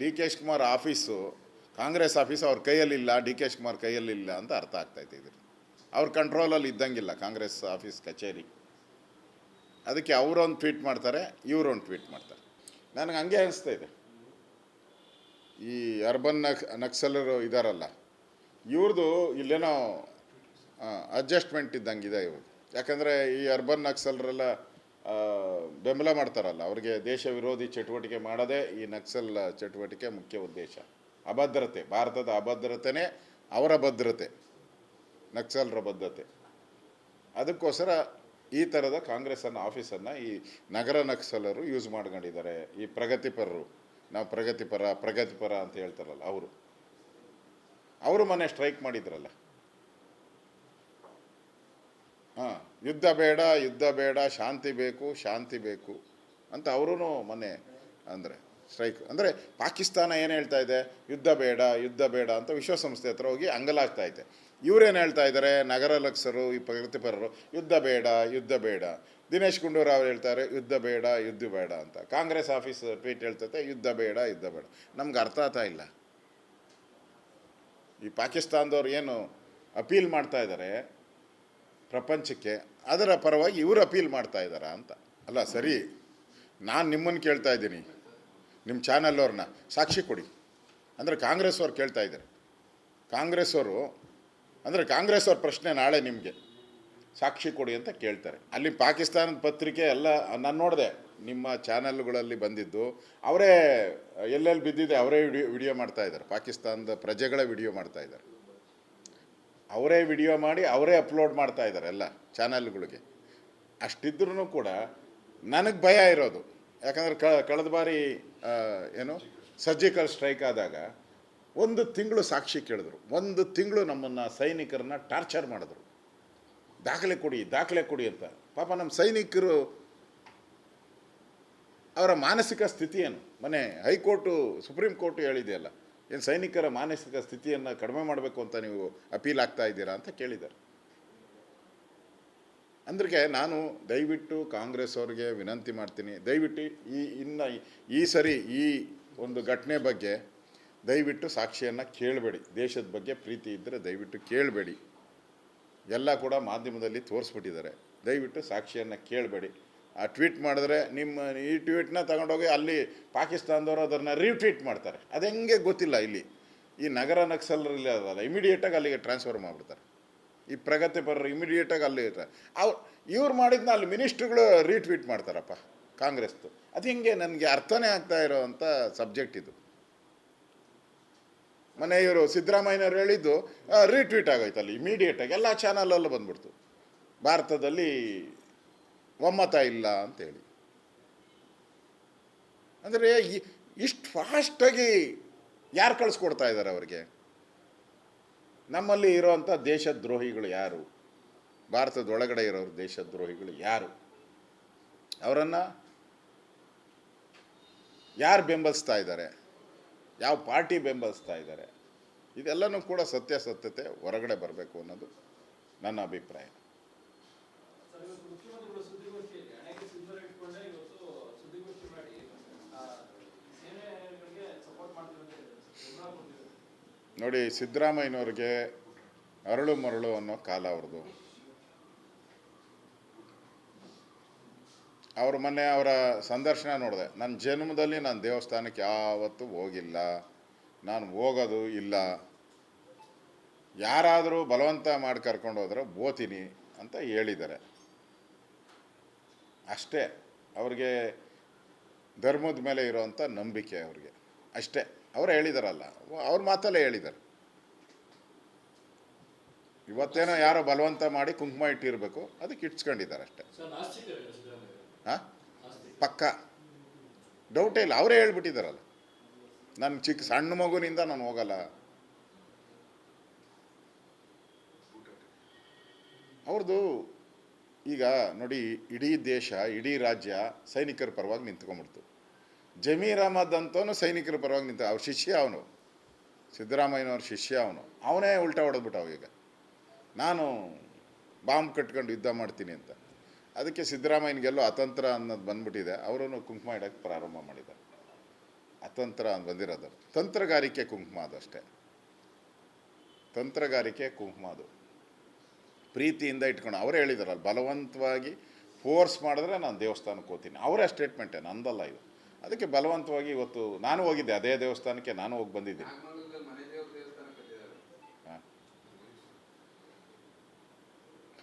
D K Kumar office, Congress office ಅವ್ರ ಕೈಯಲ್ಲಿಲ್ಲ, D K Kumar ಕೈಯಲ್ಲಿಲ್ಲ ಅಂತ ಅರ್ಥ ಆಗ್ತೈತೆ ಇದ್ರ ಅವ್ರ ಕಂಟ್ರೋಲಲ್ಲಿ ಇದ್ದಂಗಿಲ್ಲ ಕಾಂಗ್ರೆಸ್ ಆಫೀಸ್ ಕಚೇರಿ. ಅದಕ್ಕೆ ಅವರೊಂದು ಟ್ವೀಟ್ ಮಾಡ್ತಾರೆ, ಇವರೊಂದು ಟ್ವೀಟ್ ಮಾಡ್ತಾರೆ. ನನಗೆ ಹಂಗೆ ಅನಿಸ್ತಾ ಇದೆ. ಈ ಅರ್ಬನ್ ನಕ್, ನಕ್ಸಲರು ಇದಾರಲ್ಲ ಇವ್ರದ್ದು ಇಲ್ಲೇನೋ ಅಡ್ಜಸ್ಟ್ಮೆಂಟ್ ಇದ್ದಂಗಿದೆ ಇವರು ಯಾಕಂದರೆ ಈ ಅರ್ಬನ್ ನಕ್ಸಲರೆಲ್ಲ ಬೆಂಬಲ ಮಾಡ್ತಾರಲ್ಲ, ಅವರಿಗೆ ದೇಶ ವಿರೋಧಿ ಚಟುವಟಿಕೆ ಮಾಡೋದೇ ಈ ನಕ್ಸಲ್ ಚಟುವಟಿಕೆ ಮುಖ್ಯ ಉದ್ದೇಶ. ಅಭದ್ರತೆ, ಭಾರತದ ಅಭದ್ರತೆನೇ ಅವರ ಭದ್ರತೆ, ನಕ್ಸಲ್ರ ಬದ್ಧತೆ ಅದಕ್ಕೋಸ್ಕರ ಈ ಥರದ ಕಾಂಗ್ರೆಸ್ಸನ್ನು, ಆಫೀಸನ್ನು ಈ ನಗರ ನಕ್ಸಲರು ಯೂಸ್ ಮಾಡ್ಕೊಂಡಿದ್ದಾರೆ. ಈ ಪ್ರಗತಿಪರರು, ನಾವು ಪ್ರಗತಿಪರ ಪ್ರಗತಿಪರ ಅಂತ ಹೇಳ್ತಾರಲ್ಲ ಅವರು. ಅವರು ಮನೆ ಸ್ಟ್ರೈಕ್ ಮಾಡಿದ್ರಲ್ಲ ಹಾಂ ಯುದ್ಧ ಬೇಡ ಯುದ್ಧ ಬೇಡ, ಶಾಂತಿ ಬೇಕು ಶಾಂತಿ ಬೇಕು ಅಂತ ಅವರೂ ಮೊನ್ನೆ ಅಂದರೆ ಸ್ಟ್ರೈಕ್ ಅಂದರೆ ಪಾಕಿಸ್ತಾನ ಏನು ಹೇಳ್ತಾ ಇದೆ? ಯುದ್ಧ ಬೇಡ ಯುದ್ಧ ಬೇಡ ಅಂತ ವಿಶ್ವಸಂಸ್ಥೆ ಹತ್ರ ಹೋಗಿ ಅಂಗಲಾಗ್ತಾ ಇದೆ. ಇವರೇನು ಹೇಳ್ತಾ ಇದ್ದಾರೆ ನಗರ ಲಕ್ಷರು, ಈ ಪ್ರಗತಿಪರರು, ಯುದ್ಧ ಬೇಡ ಯುದ್ಧ ಬೇಡ. ದಿನೇಶ್ ಗುಂಡೂರಾವ್ ಹೇಳ್ತಾರೆ, ಯುದ್ಧ ಬೇಡ ಯುದ್ಧ ಬೇಡ ಅಂತ. ಕಾಂಗ್ರೆಸ್ ಆಫೀಸ್ ಟ್ವೀಟ್ ಹೇಳ್ತೈತೆ, ಯುದ್ಧ ಬೇಡ ಯುದ್ಧ ಬೇಡ. ನಮ್ಗೆ ಅರ್ಥ ಆಗ್ತಾ ಇಲ್ಲ. ಈ ಪಾಕಿಸ್ತಾನದವ್ರು ಏನು ಅಪೀಲ್ ಮಾಡ್ತಾ ಇದ್ದಾರೆ ಪ್ರಪಂಚಕ್ಕೆ, ಅದರ ಪರವಾಗಿ ಇವರು ಅಪೀಲ್ ಮಾಡ್ತಾ ಇದ್ದಾರಾ ಅಂತ. ಅಲ್ಲ, ಸರಿ, ನಾನು ನಿಮ್ಮನ್ನು ಕೇಳ್ತಾ ಇದ್ದೀನಿ. ನಿಮ್ಮ ಚಾನಲ್ ಅವ್ರನ್ನ ಸಾಕ್ಷಿ ಕೊಡಿ. ಅಂದರೆ ಕಾಂಗ್ರೆಸ್ ಅವ್ರು ಕೇಳ್ತಾ ಇದ್ದಾರೆ. ಕಾಂಗ್ರೆಸ್ ಅವರು, ಅಂದರೆ ಕಾಂಗ್ರೆಸ್ ಅವ್ರ ಪ್ರಶ್ನೆ ನಾಳೆ ನಿಮಗೆ. ಸಾಕ್ಷಿ ಕೊಡಿ ಅಂತ ಕೇಳ್ತಾರೆ. ಅಲ್ಲಿ ಪಾಕಿಸ್ತಾನದ ಪತ್ರಿಕೆ ಎಲ್ಲ, ನಾನು ನೋಡಿದೆ, ನಿಮ್ಮ ಚಾನಲ್ಗಳಲ್ಲಿ ಬಂದಿದ್ದು. ಅವರೇ, ಎಲ್ಲೆಲ್ಲಿ ಬಿದ್ದಿದೆ, ಅವರೇ ವಿಡಿಯೋ ವಿಡಿಯೋ ಮಾಡ್ತಾ ಇದ್ದಾರೆ. ಪಾಕಿಸ್ತಾನದ ಪ್ರಜೆಗಳ ವಿಡಿಯೋ ಮಾಡ್ತಾ ಇದ್ದಾರೆ. ಅವರೇ ವಿಡಿಯೋ ಮಾಡಿ ಅವರೇ ಅಪ್ಲೋಡ್ ಮಾಡ್ತಾ ಇದ್ದಾರೆ ಎಲ್ಲ ಚಾನಲ್ಗಳಿಗೆ. ಅಷ್ಟಿದ್ರೂ ಕೂಡ ನನಗೆ ಭಯ ಇರೋದು. ಯಾಕಂದ್ರೆ ಕಳೆದ ಬಾರಿ ಏನು, ಸರ್ಜಿಕಲ್ ಸ್ಟ್ರೈಕ್ ಆದಾಗ ಒಂದು ತಿಂಗಳು ಸಾಕ್ಷಿ ಕೇಳಿದ್ರು. ಒಂದು ತಿಂಗಳು ನಮ್ಮನ್ನು ಸೈನಿಕರನ್ನ ಟಾರ್ಚರ್ ಮಾಡಿದ್ರು. ದಾಖಲೆ ಕೊಡಿ ದಾಖಲೆ ಕೊಡಿ ಅಂತ. ಪಾಪ ನಮ್ಮ ಸೈನಿಕರು ಅವರ ಮಾನಸಿಕ ಸ್ಥಿತಿ ಏನು? ಮನೆ ಹೈಕೋರ್ಟು, ಸುಪ್ರೀಂ ಕೋರ್ಟು ಹೇಳಿದೆಯಲ್ಲ ಏನು ಸೈನಿಕರ ಮಾನಸಿಕ ಸ್ಥಿತಿಯನ್ನು ಕಡಿಮೆ ಮಾಡಬೇಕು ಅಂತ ನೀವು ಅಪೀಲ್ ಆಗ್ತಾ ಇದ್ದೀರಾ ಅಂತ ಕೇಳಿದ್ದಾರೆ. ಅಂದ್ರಿಗೆ ನಾನು ದಯವಿಟ್ಟು ಕಾಂಗ್ರೆಸ್ ಅವ್ರಿಗೆ ವಿನಂತಿ ಮಾಡ್ತೀನಿ. ದಯವಿಟ್ಟು ಈ ಇನ್ನು ಈ ಸರಿ ಈ ಒಂದು ಘಟನೆ ಬಗ್ಗೆ ದಯವಿಟ್ಟು ಸಾಕ್ಷಿಯನ್ನು ಕೇಳಬೇಡಿ. ದೇಶದ ಬಗ್ಗೆ ಪ್ರೀತಿ ಇದ್ದರೆ ದಯವಿಟ್ಟು ಕೇಳಬೇಡಿ. ಎಲ್ಲ ಕೂಡ ಮಾಧ್ಯಮದಲ್ಲಿ ತೋರಿಸ್ಬಿಟ್ಟಿದ್ದಾರೆ. ದಯವಿಟ್ಟು ಸಾಕ್ಷಿಯನ್ನು ಕೇಳಬೇಡಿ. ಆ ಟ್ವೀಟ್ ಮಾಡಿದ್ರೆ ನಿಮ್ಮ ಈ ಟ್ವೀಟ್ನ ತಗೊಂಡೋಗಿ ಅಲ್ಲಿ ಪಾಕಿಸ್ತಾನದವರು ಅದನ್ನು ರೀಟ್ವೀಟ್ ಮಾಡ್ತಾರೆ. ಅದು ಹೆಂಗೆ ಗೊತ್ತಿಲ್ಲ ಇಲ್ಲಿ. ಈ ನಗರ ನಕ್ಸಲರಲ್ಲಿ ಅದಲ್ಲ ಇಮಿಡಿಯೇಟಾಗಿ ಅಲ್ಲಿಗೆ ಟ್ರಾನ್ಸ್ಫರ್ ಮಾಡಿಬಿಡ್ತಾರೆ. ಈ ಪ್ರಗತಿಪರರು ಇಮಿಡಿಯೇಟಾಗಿ ಅಲ್ಲಿ ಅವ್ರು ಇವ್ರು ಮಾಡಿದ್ನ ಅಲ್ಲಿ ಮಿನಿಸ್ಟ್ರುಗಳು ರೀಟ್ವೀಟ್ ಮಾಡ್ತಾರಪ್ಪ, ಕಾಂಗ್ರೆಸ್ದು. ಅದು ಹಿಂಗೆ ನನಗೆ ಅರ್ಥನೇ ಆಗ್ತಾ ಇರೋವಂಥ ಸಬ್ಜೆಕ್ಟ್ ಇದು. ಮನೆ ಇವರು ಸಿದ್ದರಾಮಯ್ಯನವ್ರು ಹೇಳಿದ್ದು ರೀಟ್ವೀಟ್ ಆಗೋಯ್ತು ಅಲ್ಲಿ ಇಮಿಡಿಯೇಟಾಗಿ ಎಲ್ಲ ಚಾನಲಲ್ಲೂ ಬಂದ್ಬಿಡ್ತು. ಭಾರತದಲ್ಲಿ ಒಮ್ಮತ ಇಲ್ಲ ಅಂತೇಳಿ. ಅಂದರೆ ಇಷ್ಟು ಫಾಸ್ಟಾಗಿ ಯಾರು ಕಳಿಸ್ಕೊಡ್ತಾ ಇದ್ದಾರೆ ಅವರಿಗೆ? ನಮ್ಮಲ್ಲಿ ಇರೋವಂಥ ದೇಶದ್ರೋಹಿಗಳು ಯಾರು? ಭಾರತದ ಒಳಗಡೆ ಇರೋರು ದೇಶದ್ರೋಹಿಗಳು ಯಾರು? ಅವರನ್ನು ಯಾರು ಬೆಂಬಲಿಸ್ತಾ ಇದ್ದಾರೆ ಯಾವ ಪಾರ್ಟಿ ಬೆಂಬಲಿಸ್ತಾ ಇದ್ದಾರೆ ಇದೆಲ್ಲನೂ ಕೂಡ ಸತ್ಯಾಸತ್ಯತೆ ಹೊರಗಡೆ ಬರಬೇಕು ಅನ್ನೋದು ನನ್ನ ಅಭಿಪ್ರಾಯ ಸರ್, ಇವತ್ತು ಮುಖ್ಯಮಂತ್ರಿಗಳು ಸುದ್ದಿಗೋಷ್ಠಿಯಲ್ಲಿ ಹಣೆಗೆ ಸಿಂಧೂರ ಇಟ್ಕೊಂಡೇ ಇವತ್ತು ಸುದ್ದಿಗೋಷ್ಠಿ ಮಾಡಿ ಆ, ಸೇನೆಗಳಿಗೆ ಸಪೋರ್ಟ್ ಮಾಡ್ತೀವಿ ಅಂತ ಹೇಳಿದ್ರು ಸರ್. ಬೆಂಬಲ ಕೊಡ್ತೀವಿ ನೋಡಿ ಸಿದ್ದರಾಮಯ್ಯನವ್ರಿಗೆ ಅರಳು ಮರಳು ಅನ್ನೋ ಕಾಲ ಅವ್ರದ್ದು. ಅವರು ಮೊನ್ನೆ ಅವರ ಸಂದರ್ಶನ ನೋಡಿದೆ, ನನ್ನ ಜನ್ಮದಲ್ಲಿ ನಾನು ದೇವಸ್ಥಾನಕ್ಕೆ ಯಾವತ್ತೂ ಹೋಗಿಲ್ಲ. ನಾನು ಹೋಗೋದು ಇಲ್ಲ. ಯಾರಾದರೂ ಬಲವಂತ ಮಾಡಿ ಕರ್ಕೊಂಡು ಹೋದ್ರೆ ಓತೀನಿ ಅಂತ ಹೇಳಿದ್ದಾರೆ. ಅಷ್ಟೇ, ಅವ್ರಿಗೆ ಧರ್ಮದ ಮೇಲೆ ಇರೋವಂಥ ನಂಬಿಕೆ ಅವ್ರಿಗೆ. ಅಷ್ಟೇ. ಅವ್ರು ಹೇಳಿದಾರಲ್ಲ. ಅವ್ರ ಮಾತಲ್ಲೇ ಹೇಳಿದ್ದಾರೆ ಇವತ್ತೇನೋ ಯಾರೋ ಬಲವಂತ ಮಾಡಿ ಕುಂಕುಮ ಇಟ್ಟಿರಬೇಕು. ಅದಕ್ಕೆ ಇಟ್ಸ್ಕೊಂಡಿದ್ದಾರೆ ಅಷ್ಟೇ. ಹಾಂ? ಪಕ್ಕ. ಡೌಟೇ ಇಲ್ಲ. ಅವರೇ ಹೇಳ್ಬಿಟ್ಟಿದ್ದಾರಲ್ಲ ನನ್ನ ಚಿಕ್ಕ ಸಣ್ಣ ಮಗುನಿಂದ ನಾನು ಹೋಗಲ್ಲ. ಅವ್ರದ್ದು ಈಗ ನೋಡಿ ಇಡೀ ದೇಶ ಇಡೀ ರಾಜ್ಯ ಸೈನಿಕರ ಪರವಾಗಿ ನಿಂತ್ಕೊಂಡ್ಬಿಡ್ತು. ಜಮೀರ್ ಅಹಮದ್ ಅಂತವನು ಸೈನಿಕರ ಪರವಾಗಿ ನಿಂತ, ಅವ್ರ ಶಿಷ್ಯ ಅವನು, ಸಿದ್ದರಾಮಯ್ಯನವ್ರ ಶಿಷ್ಯ ಅವನು. ಅವನೇ ಉಲ್ಟಾ ಹೊಡೆದ್ಬಿಟ್ಟ ಈಗ. ನಾನು ಬಾಂಬ್ ಕಟ್ಕೊಂಡು ಯುದ್ಧ ಮಾಡ್ತೀನಿ ಅಂತ. ಅದಕ್ಕೆ ಸಿದ್ದರಾಮಯ್ಯನಿಗೆಲ್ಲೋ ಅತಂತ್ರ ಅನ್ನೋದು ಬಂದ್ಬಿಟ್ಟಿದೆ. ಅವರನ್ನು ಕುಂಕುಮ ಇಡೋಕ್ಕೆ ಪ್ರಾರಂಭ ಮಾಡಿದ್ದಾರೆ. ಅತಂತ್ರ ಅಂತ ಬಂದಿರೋದು. ತಂತ್ರಗಾರಿಕೆ ಕುಂಕುಮ ಅದು ಅಷ್ಟೇ. ತಂತ್ರಗಾರಿಕೆ ಕುಂಕುಮ ಅದು. ಪ್ರೀತಿಯಿಂದ ಇಟ್ಕೊಂಡು, ಅವರೇ ಹೇಳಿದಾರಲ್ಲ, ಬಲವಂತವಾಗಿ ಫೋರ್ಸ್ ಮಾಡಿದ್ರೆ ನಾನು ದೇವಸ್ಥಾನಕ್ಕೆ ಹೋಗ್ತೀನಿ. ಅವರೇ ಸ್ಟೇಟ್ಮೆಂಟೇ ನಂದಲ್ಲ ಇದು ಅದಕ್ಕೆ ಬಲವಂತವಾಗಿ ಇವತ್ತು ನಾನು ಹೋಗಿದ್ದೆ ಅದೇ ದೇವಸ್ಥಾನಕ್ಕೆ ನಾನು ಹೋಗಿ ಬಂದಿದ್ದೆ.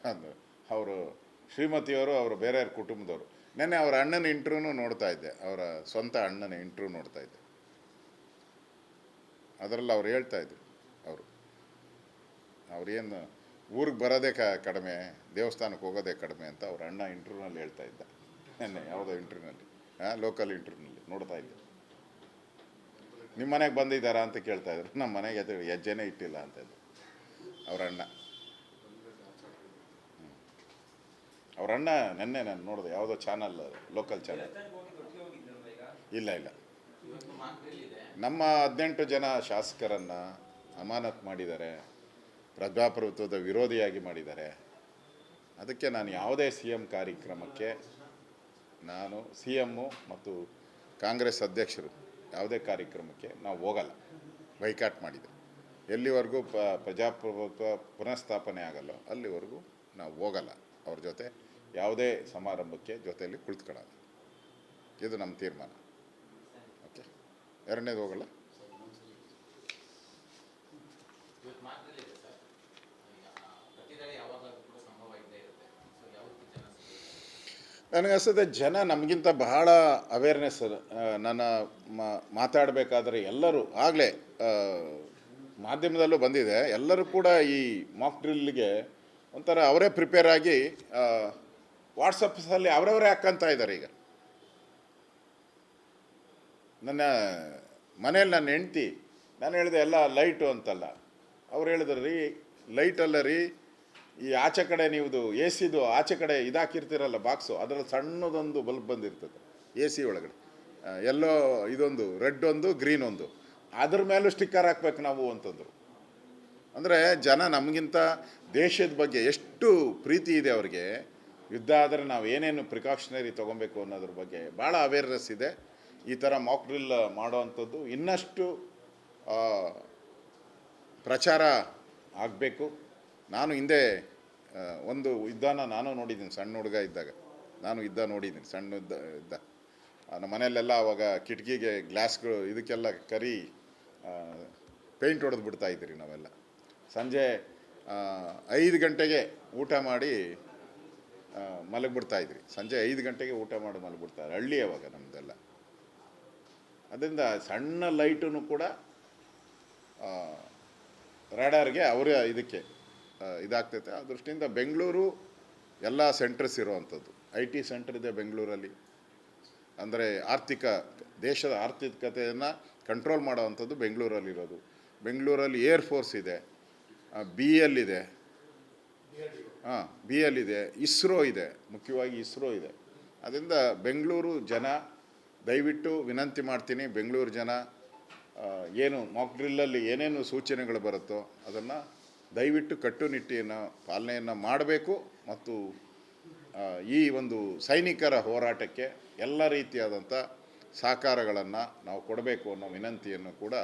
ಅದು ಅವರು ಶ್ರೀಮತಿಯವರು ಅವರು ಬೇರೆಯವ್ರ ಕುಟುಂಬದವರು. ನೆನ್ನೆ ಅವರ ಅಣ್ಣನ ಇಂಟ್ರೂ ನೋಡ್ತಾ ಇದ್ದೆ ಅವರ ಸ್ವಂತ ಅಣ್ಣನ ಇಂಟ್ರೂ ನೋಡ್ತಾ ಇದ್ದೆ. ಅದರಲ್ಲಿ ಅವ್ರು ಹೇಳ್ತಾ ಇದ್ರು ಅವರು. ಅವ್ರೇನು ಊರಿಗೆ ಬರೋದೇ ಕ ಕಡಿಮೆ ದೇವಸ್ಥಾನಕ್ಕೆ ಹೋಗೋದೇ ಕಡಿಮೆ ಅಂತ ಅವ್ರ ಅಣ್ಣ ಇಂಟ್ರೂನಲ್ಲಿ ಹೇಳ್ತಾ ಇದ್ದ. ನೆನ್ನೆ ಯಾವುದೋ ಇಂಟ್ರ್ಯೂನಲ್ಲಿ ಹಾಂ ಲೋಕಲ್ ಇಂಟರ್ವ್ಯೂನಲ್ಲಿ ನೋಡ್ತಾ ಇದ್ದೀವಿ ನಿಮ್ಮ ಮನೆಗೆ ಬಂದಿದ್ದಾರಾ ಅಂತ ಕೇಳ್ತಾ ಇದ್ರು. ನಮ್ಮ ಮನೆಗೆ ಅದು ಹೆಜ್ಜೆನೇ ಇಟ್ಟಿಲ್ಲ ಅಂತ ಇದ್ರು ಅವ್ರ ಅಣ್ಣ. ಅವ್ರ ಅಣ್ಣ ನೆನ್ನೆ ನಾನು ನೋಡಿದೆ, ಯಾವುದೋ ಚಾನಲ್ ಲೋಕಲ್ ಚಾನಲ್ ಇಲ್ಲ ಇಲ್ಲ. ನಮ್ಮ ಹದಿನೆಂಟು ಜನ ಶಾಸಕರನ್ನು ಅಮಾನತ್ ಮಾಡಿದ್ದಾರೆ. ಪ್ರಜಾಪ್ರಭುತ್ವದ ವಿರೋಧಿಯಾಗಿ ಮಾಡಿದ್ದಾರೆ. ಅದಕ್ಕೆ ನಾನು ಯಾವುದೇ ಸಿ ಎಂ ಕಾರ್ಯಕ್ರಮಕ್ಕೆ ನಾನು ಸಿ ಎಮ್ಮು ಮತ್ತು ಕಾಂಗ್ರೆಸ್ ಅಧ್ಯಕ್ಷರು ಯಾವುದೇ ಕಾರ್ಯಕ್ರಮಕ್ಕೆ ನಾವು ಹೋಗಲ್ಲ. ಬೈಕಾಟ್ ಮಾಡಿದೆ ಎಲ್ಲಿವರೆಗೂ ಪ ಪ್ರಜಾಪ್ರಭುತ್ವ ಪುನಃಸ್ಥಾಪನೆ ಆಗಲ್ಲ, ಅಲ್ಲಿವರೆಗೂ ನಾವು ಹೋಗಲ್ಲ. ಅವ್ರ ಜೊತೆ ಯಾವುದೇ ಸಮಾರಂಭಕ್ಕೆ ಜೊತೆಯಲ್ಲಿ ಕುಳಿತುಕೊಳ್ಳಲ್ಲ. ಇದು ನಮ್ಮ ತೀರ್ಮಾನ. ಓಕೆ. ಎರಡನೇದು ಹೋಗಲ್ಲ. ಯಾವಾಗಲೂ ಕೂಡ ಸಂಭವ ಇದ್ದೇ ಇರುತ್ತೆ ಸೊ ಯಾವತ್ತೂ ಜನ ಸಿಗುತ್ತೆ ನನಗೆ ಅನಿಸುತ್ತೆ ಜನ ನಮಗಿಂತ ಬಹಳ ಅವೇರ್ನೆಸ್ ನನ್ನ ಮಾತಾಡಬೇಕಾದ್ರೆ ಎಲ್ಲರೂ ಆಗಲೇ ಮಾಧ್ಯಮದಲ್ಲೂ ಬಂದಿದೆ. ಎಲ್ಲರೂ ಕೂಡ ಈ ಮಾಕ್ ಡ್ರಿಲ್ಗೆ ಒಂಥರ ಅವರೇ ಪ್ರಿಪೇರ್ ಆಗಿ ವಾಟ್ಸಪ್ಸಲ್ಲಿ ಅವರವರೇ ಹಾಕ್ಕಂತ ಇದ್ದಾರೆ ಈಗ. ನನ್ನ ಮನೇಲಿ ನನ್ನ ಹೆಂಡ್ತಿ, ನಾನು ಹೇಳಿದೆ, ಎಲ್ಲ ಲೈಟು ಅಂತಲ್ಲ. ಅವ್ರು ಹೇಳಿದ್ರು, ರೀ ಲೈಟ್ ಅಲ್ಲ ರೀ ಈ ಆಚೆ ಕಡೆ ನೀವುದು ಎ ಸಿದು ಆಚೆ ಕಡೆ ಇದಾಕಿರ್ತೀರಲ್ಲ ಬಾಕ್ಸು ಅದರಲ್ಲಿ ಸಣ್ಣದೊಂದು ಬಲ್ಬ್ ಬಂದಿರ್ತದೆ ಎ ಸಿ ಒಳಗಡೆ ಎಲ್ಲೋ ಇದೊಂದು, ರೆಡ್ ಒಂದು, ಗ್ರೀನ್ ಒಂದು. ಅದ್ರ ಮೇಲೂ ಸ್ಟಿಕ್ಕರ್ ಹಾಕ್ಬೇಕು ನಾವು ಅಂತಂದರು. ಅಂದರೆ ಜನ ನಮಗಿಂತ ದೇಶದ ಬಗ್ಗೆ ಎಷ್ಟು ಪ್ರೀತಿ ಇದೆ ಅವ್ರಿಗೆ, ಯುದ್ಧ ಆದರೆ ನಾವು ಏನೇನು ಪ್ರಿಕಾಷನರಿ ತೊಗೊಬೇಕು ಅನ್ನೋದ್ರ ಬಗ್ಗೆ ಭಾಳ ಅವೇರ್ನೆಸ್ ಇದೆ. ಈ ಥರ ಮಾಕ್ ಡ್ರಿಲ್ ಮಾಡೋವಂಥದ್ದು ಇನ್ನಷ್ಟು ಪ್ರಚಾರ ಆಗಬೇಕು. ನಾನು ಹಿಂದೆ ಒಂದು ಯುದ್ಧನ ನಾನು ನೋಡಿದ್ದೀನಿ, ಸಣ್ಣ ಹುಡುಗ ಇದ್ದಾಗ. ನಾನು ಯುದ್ಧ ನೋಡಿದ್ದೀನಿ, ಸಣ್ಣ ಯುದ್ಧ ನಮ್ಮ ಮನೆಯಲ್ಲೆಲ್ಲ ಅವಾಗ ಕಿಟಕಿಗೆ ಗ್ಲಾಸ್ಗಳು, ಇದಕ್ಕೆಲ್ಲ ಕರಿ ಪೇಂಟ್ ಹೊಡೆದು ಬಿಡ್ತಾ ಇದ್ರಿ ನಾವೆಲ್ಲ. ಸಂಜೆ ಐದು ಗಂಟೆಗೆ ಊಟ ಮಾಡಿ ಮಲಗಿಬಿಡ್ತಾ ಇದ್ರಿ. ಸಂಜೆ ಐದು ಗಂಟೆಗೆ ಊಟ ಮಾಡಿ ಮಲಗಿಬಿಡ್ತಾರೆ ಹಳ್ಳಿ ಅವಾಗ ನಮ್ಮದೆಲ್ಲ ಅದರಿಂದ ಸಣ್ಣ ಲೈಟೂ ಕೂಡ ರಾಡಾರ್ಗೆ ಅವರ ಇದಕ್ಕೆ ಇದಾಗ್ತೈತೆ. ಆ ದೃಷ್ಟಿಯಿಂದ ಬೆಂಗಳೂರು ಎಲ್ಲ ಸೆಂಟರ್ಸ್ ಇರುವಂಥದ್ದು. ಐ ಟಿ ಸೆಂಟರ್ ಇದೆ ಬೆಂಗಳೂರಲ್ಲಿ. ಅಂದರೆ ಆರ್ಥಿಕ, ದೇಶದ ಆರ್ಥಿಕತೆಯನ್ನು ಕಂಟ್ರೋಲ್ ಮಾಡೋವಂಥದ್ದು ಬೆಂಗಳೂರಲ್ಲಿರೋದು ಬೆಂಗಳೂರಲ್ಲಿ ಏರ್ ಫೋರ್ಸ್ ಇದೆ ಬಿ ಎಲ್ ಇದೆ. ಹಾಂ ಬಿ ಎಲ್ ಇದೆ ಇಸ್ರೋ ಇದೆ, ಮುಖ್ಯವಾಗಿ ಇಸ್ರೋ ಇದೆ. ಅದರಿಂದ ಬೆಂಗಳೂರು ಜನ, ದಯವಿಟ್ಟು ವಿನಂತಿ ಮಾಡ್ತೀನಿ ಬೆಂಗಳೂರು ಜನ ಏನು ಮಾಕ್ ಡ್ರಿಲ್ಲಲ್ಲಿ ಏನೇನು ಸೂಚನೆಗಳು ಬರುತ್ತೋ ಅದನ್ನು ದಯವಿಟ್ಟು ಕಟ್ಟುನಿಟ್ಟಿನ ಪಾಲನೆಯನ್ನು ಮಾಡಬೇಕು ಮತ್ತು ಈ ಒಂದು ಸೈನಿಕರ ಹೋರಾಟಕ್ಕೆ ಎಲ್ಲ ರೀತಿಯಾದಂಥ ಸಹಕಾರಗಳನ್ನು ನಾವು ಕೊಡಬೇಕು ಅನ್ನೋ ವಿನಂತಿಯನ್ನು ಕೂಡ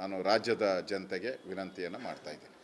ನಾನು ರಾಜ್ಯದ ಜನತೆಗೆ ವಿನಂತಿಯನ್ನು ಮಾಡ್ತಾ ಇದ್ದೀನಿ.